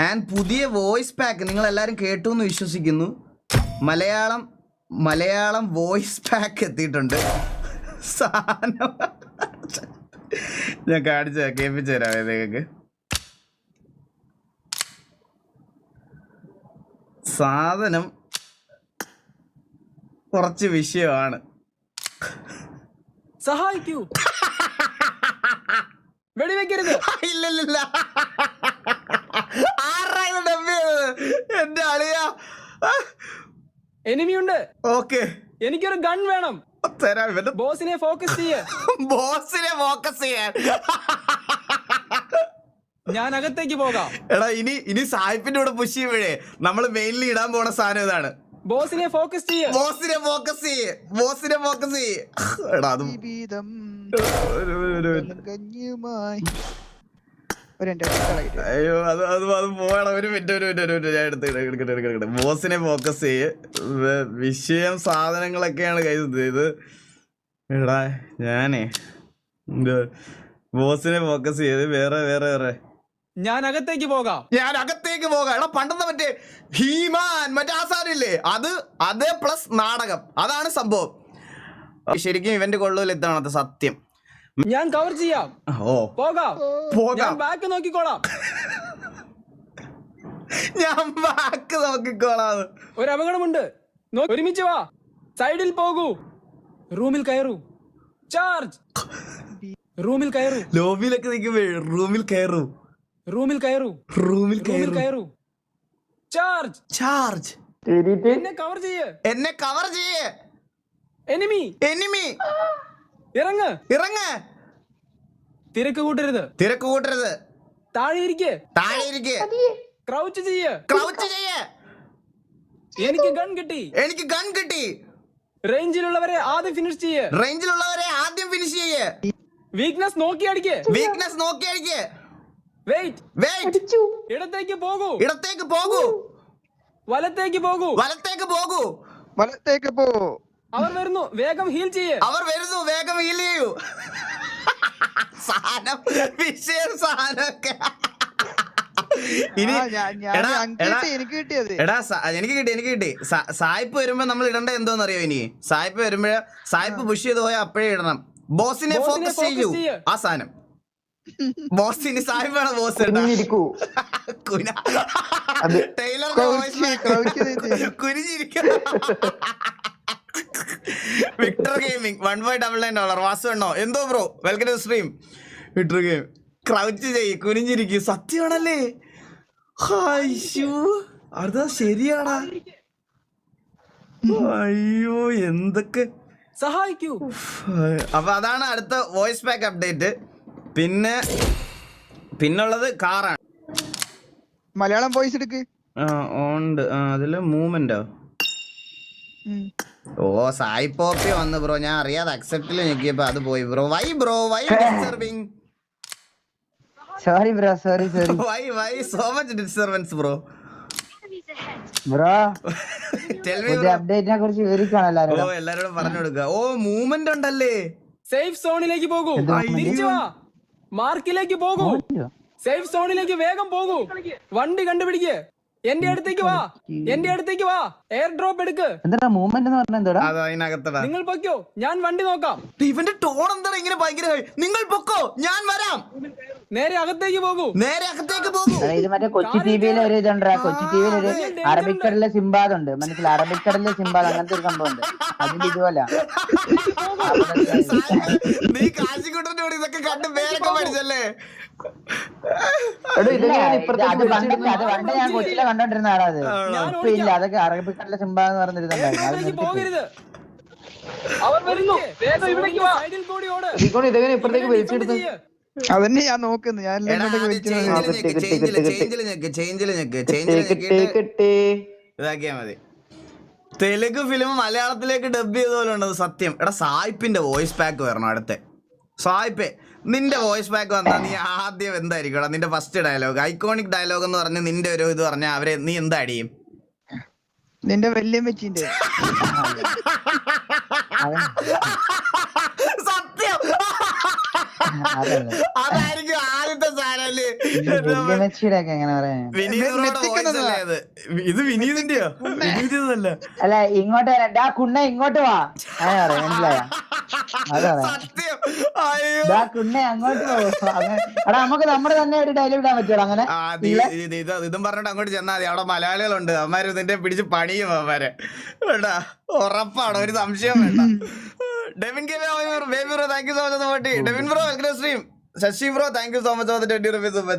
And പുതിയ voice pack നിങ്ങൾ എല്ലാവരും കേട്ടു എന്ന് വിശ്വസിക്കുന്നു. മലയാളം മലയാളം വോയിസ് പാക്ക് എത്തിയിട്ടുണ്ട്. സാധനം. ഞാൻ കാണിച്ചു കേൾപ്പിച്ചു തരാം നിങ്ങൾക്ക് സാധനം കുറച്ച് വിഷയമാണ്. സഹായിക്കൂ. വെടിവെക്കരുത്. ഇല്ലല്ല ആരാ ഇത് ഡബ് ചെയ്തത് എന്റെ അളിയാ എനിമിയുണ്ട്. ഓക്കെ. എനിക്കൊരു ഗൺ വേണം. തരാം ഇവന്റെ ബോസിനെ ഫോക്കസ് ചെയ്യാൻ ബോസിനെ ഫോക്കസ് ചെയ്യാൻ. ഞാൻ അകത്തേക്ക് പോകാം. എടാ ഇനി ഇനി സായിപ്പിന്റെ കൂടെ പുഷ് ചെയ്യുമ്പോഴേ നമ്മൾ മെയിൻലി ഇടാൻ പോണ സാധനം ഇതാണ്. ബോസിനെ ഫോക്കസ് ചെയ്യ. ബോസിനെ ഫോക്കസ് ചെയ്യ. ബോസിനെ ഫോക്കസ് ചെയ്യ. എടാ അത് അയ്യോ അത് അത് അത് പോകണം ഒരു മിനിറ്റ് ഒരു മിനിറ്റ് ഒരു മിനിറ്റ്. ഞാൻ എടുത്ത് എടുക്കട്ടെ എടുക്കട്ടെ എടുക്കട്ടെ ബോസിനെ ഫോക്കസ് ചെയ്യ്. വിഷയം സാധനങ്ങളൊക്കെയാണ് കൈ ഇത്. എടാ ഞാനേ ബോസിനെ ഫോക്കസ് ചെയ്ത് വേറെ വേറെ വേറെ. ഞാൻ അകത്തേക്ക് പോകാം. ഞാൻ അകത്തേക്ക് പോകാം. എടാ പണ്ടത്തെ മറ്റേ ഹീമാൻ മറ്റേ ആസാരില്ലേ ഇല്ലേ അത് അതേ പ്ലസ് നാടകം. അതാണ് സംഭവം. ശരിക്കും ഇവന്റ് കൊള്ളൂല ഇത്തവണത്തെ സത്യം. ഞാൻ കവർ ചെയ്യാം. ഓ. പോകാം. ഞാൻ പോകാം ബാക്ക് നോക്കിക്കോളാം. ഞാൻ ബാക്ക് നോക്കിക്കോളാം. ഒരു അപകടമുണ്ട്. ഒരുമിച്ച് വാ. സൈഡിൽ പോകൂ. റൂമിൽ കയറൂ. ചാർജ്. റൂമിൽ കയറൂ. ലോബിയിലൊക്കെ നിൽക്കുമ്പോ റൂമിൽ കയറൂ. റൂമിൽ കയറൂ. റൂമിൽ കയറൂ. ചാർജ്. ചാർജ്. എന്നെ കവർ ചെയ്യ്. എന്നെ കവർ ചെയ്യേ. എനിമി എനിമി ഇറങ്ങ്. ഇറങ്ങ. തിരക്ക് കൂട്ടരുത്. തിരക്ക് കൂട്ടരുത്. താഴെ ഇരിക്ക്. താഴെ ഇരിക്കേ. ക്രൗച്ച് ചെയ്യ്. ക്രൗച്ച് ചെയ്യേ. എനിക്ക് ഗൺ കിട്ടി. എനിക്ക് ഗൺ കിട്ടി. റേഞ്ചിലുള്ളവരെ ആദ്യം ഫിനിഷ് ചെയ്യ്. റേഞ്ചിലുള്ളവരെ ആദ്യം ഫിനിഷ് ചെയ്യേ. വീക്ക്നെസ് നോക്കി അടിക്കേ. വീക്ക്നെസ് നോക്കി അടിക്കേ. വെയിറ്റ് വെയിറ്റ് ഇടത്തേക്ക് പോകൂ. ഇടത്തേക്ക് പോകൂ. വലത്തേക്ക് പോകൂ. വലത്തേക്ക് പോകൂ. വലത്തേക്ക് പോ. അവർ വരുന്നു. വേഗം ഹീൽ ചെയ്യ്. അവർ വരുന്നു. വേഗം ഹീൽ സാധനം വിഷയം സാധനമൊക്കെ. ഇനി എടാ, എനിക്ക് കിട്ടിയത്. എടാ എനിക്ക് കിട്ടി എനിക്ക് കിട്ടി. സായിപ്പ് വരുമ്പോ നമ്മൾ ഇടണ്ട എന്തോന്ന് അറിയോ ഇനി? സായിപ്പ് വരുമ്പോ സായിപ്പ് പുഷ് ചെയ്ത് പോയാൽ അപ്പോഴേ ഇടണം. ബോസിനെ ഫോക്കസ് ചെയ്യൂ. ആ സാധനം. ബോസിന് സായിപ്പാണ് boss Tyler. കുനിഞ്ഞിരിക്കും. Victor gaming one five double nine dollar Vasu എണ്ണോ എന്തോ bro welcome to stream game crouch ചെയ് കുനിഞ്ഞിരിക്കും. സത്യമാണല്ലേ? അത് അതാ ശരിയാടാ. അയ്യോ എന്തൊക്കെ? സഹായിക്കൂ. അപ്പൊ അതാണ് അടുത്ത വോയിസ് പാക്ക് അപ്ഡേറ്റ്. പിന്നെ പിന്നുള്ളത് കാറാണ്. മലയാളം വോയിസ് എടുക്ക്. ഉണ്ട്. അതിൽ മൂവ്മെന്റോ? ഓ സായി പോപ്പി വന്നു ബ്രോ. ഞാൻ അറിയാതെ അക്സെപ്റ്റിൽ ഞെക്കിയപ്പോ അത് പോയി bro. Why bro. Why disturbing sorry bro sorry sorry why why so much disturbance bro bro tell me അപ്ഡേറ്റിനെ കുറിച്ച് വിവരിക്കണം ഓ എല്ലാവരോടും എല്ലാരോടും പറഞ്ഞു കൊടുക്കുക ഓ മൂവ്മെന്റ് ഉണ്ടല്ലേ? സേഫ് സോണിലേക്ക് പോകൂ. തിരിച്ചു വാ. മാർക്കിലേക്ക് പോകൂ. സേഫ് സോണിലേക്ക് വേഗം പോകൂ. വണ്ടി കണ്ടുപിടിക്ക്. എന്റെ അടുത്തേക്ക് വാ. എന്റെ അടുത്തേക്ക് വാ. എയർ ഡ്രോപ്പ് എടുക്ക്. എന്താ മൂവ്മെന്റ് എന്ന് അത് അതിനകത്തടാ. നിങ്ങൾ പൊക്കോ ഞാൻ വണ്ടി നോക്കാം. ഇവന്റെ ടോൺ എന്താണ് ഇങ്ങനെ ഭയങ്കര? നിങ്ങൾ പൊക്കോ. ഞാൻ വരാം. നേരെ അകത്തേക്ക് പോകൂ. നേരെ അകത്തേക്ക് പോകൂ. ഇത് മറ്റേ കൊച്ചി ടി വിയിൽ ഒരു ഇതുണ്ട് കൊച്ചി ടി വിയിൽ ഒരു അറബിക്കടലിലെ സിംബാദ് ഉണ്ട്. മനസ്സിലായി? അറബിക്കടലിലെ സിംബാദ് അങ്ങനത്തെ ഒരു സംഭവം ഉണ്ട്. അതിന്റെ ഇതുപോലെ. നീ കാശിക്കുട്ടന്റെ കൂടെ ഇതൊക്കെ കണ്ട് പേരൊക്കെ പഠിച്ചല്ലേ? അത് പണ്ടൊക്കെ അത് പണ്ട് ഞാൻ കൊച്ചിലെ കണ്ടോണ്ടിരുന്ന ആടാ അത്. ഇപ്പൊ ഇല്ല അതൊക്കെ അറബിക്കടലിലെ സിംബാദ് എന്ന് നിർത്തിപ്പോയി. വരുന്നു. വേഗം ഇവിടേക്ക് വാ. സൈഡിൽ കൂടി ഓട്. ഇപ്പുറത്തേക്ക് വലിച്ചെടുത്ത്. അതന്നെ ഞാൻ നോക്കുന്നു. ഞാൻ എല്ലാം ഇങ്ങോട്ടേക്ക് വലിച്ചു ചേഞ്ചിൽ ഞെക്ക് ചേഞ്ചിൽ ഞെക്ക് ചേഞ്ചിൽ ഞെക്കിട്ട് ഇതാക്കിയാ മതി. തെലുങ്ക് ഫിലിം മലയാളത്തിലേക്ക് ഡബ് ചെയ്ത പോലെ ഉണ്ടത് സത്യം. എടാ സായിപ്പിന്റെ വോയിസ് പാക്ക് വരണം അടുത്ത. സായിപ്പേ നിന്റെ വോയിസ് പാക്ക് വന്നാൽ നീ ആദ്യം എന്തായിരിക്കും? നിന്റെ ഫസ്റ്റ് ഡയലോഗ് ഐക്കോണിക് ഡയലോഗ് എന്ന് പറഞ്ഞ് നിന്റെ ഒരു ഇത് പറഞ്ഞാൽ അവരെ നീ എന്താ അടിയും നിന്റെ വല്യം മെത്തിക്കുന്നത് ആദ്യത്തെ അല്ലേ ഇത്? ഇത് വിനീതിന്റെയോ? വിനീതിന്റെതല്ല. അല്ല ഇങ്ങോട്ട് വരാം. കുണ്ണ ഇങ്ങോട്ട് വാ. മനസ്സിലായ? സത്യം. അയ്യോ. കുണ്ണ അങ്ങോട്ട് എടാ നമുക്ക് നമ്മുടെ തന്നെ ഒരു ഡയലോഗ് ഇടാൻ പറ്റുമോ അങ്ങനെ? ഇത് പറഞ്ഞിട്ട് അങ്ങോട്ട് ചെന്നാൽ മതി. അവിടെ മലയാളികളുണ്ട്. അവന്മാര് ഇതിന്റെ പിടിച്ച് പണിയും അവന്മാരെ. ഉറപ്പാണ്. ഒരു സംശയം വേണ്ട. Devin K baby bro thank you so much Devin bro welcome stream Sasi bro thank you so much for twenty rupees super